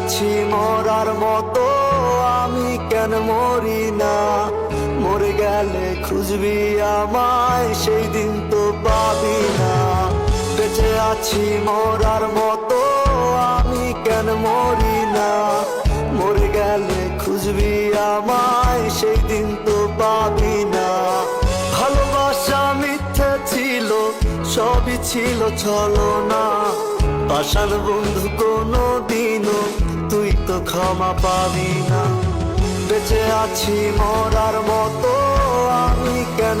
আছি মরার মতো, আমি কেন মরি না? মরে গেলে খুঁজবি আমায় সেই দিন তো পাবি না। বেঁচে আছি মরার মতো, আমি কেন মরি না? মরে গেলে খুঁজবি আমায় সেই দিন তো পাবি না। ভালোবাসা মিথ্যে ছিল, সবই ছিল ছলো না পাশার বন্ধু কোনো দিনও ক্ষমা পাবি না। বেঁচে আছি মরার মতো আমি কেন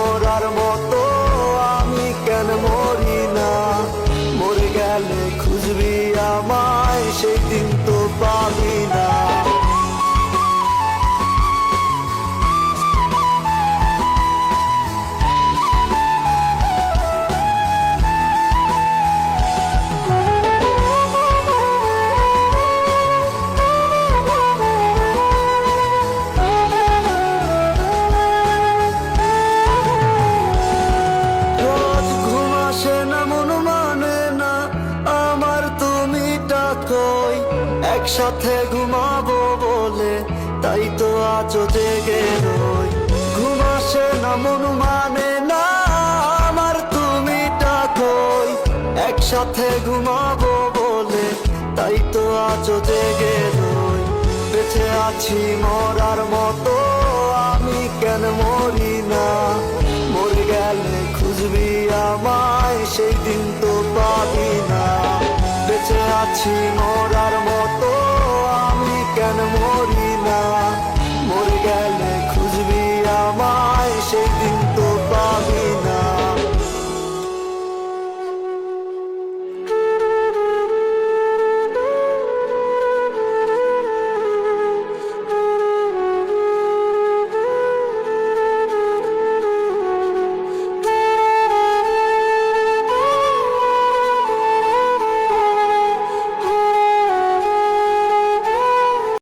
খুঁজবি আমায় সেই দিন তো পাবি না। ডাকই একসাথে ঘুমাবো বলে, তাই তো আজও জেগে রই। ঘুম আসে না, মন মানে না, আমার তুমি ডাকই একসাথে ঘুমাবো বলে, তাই তো আজও জেগে রই। বেঁচে আছি মরার মতো, আমি কেন মরি না? মরে গেলে খুঁজবি আমায়, সেই দিন বেশি মরার মতো আমি কেন মরি না?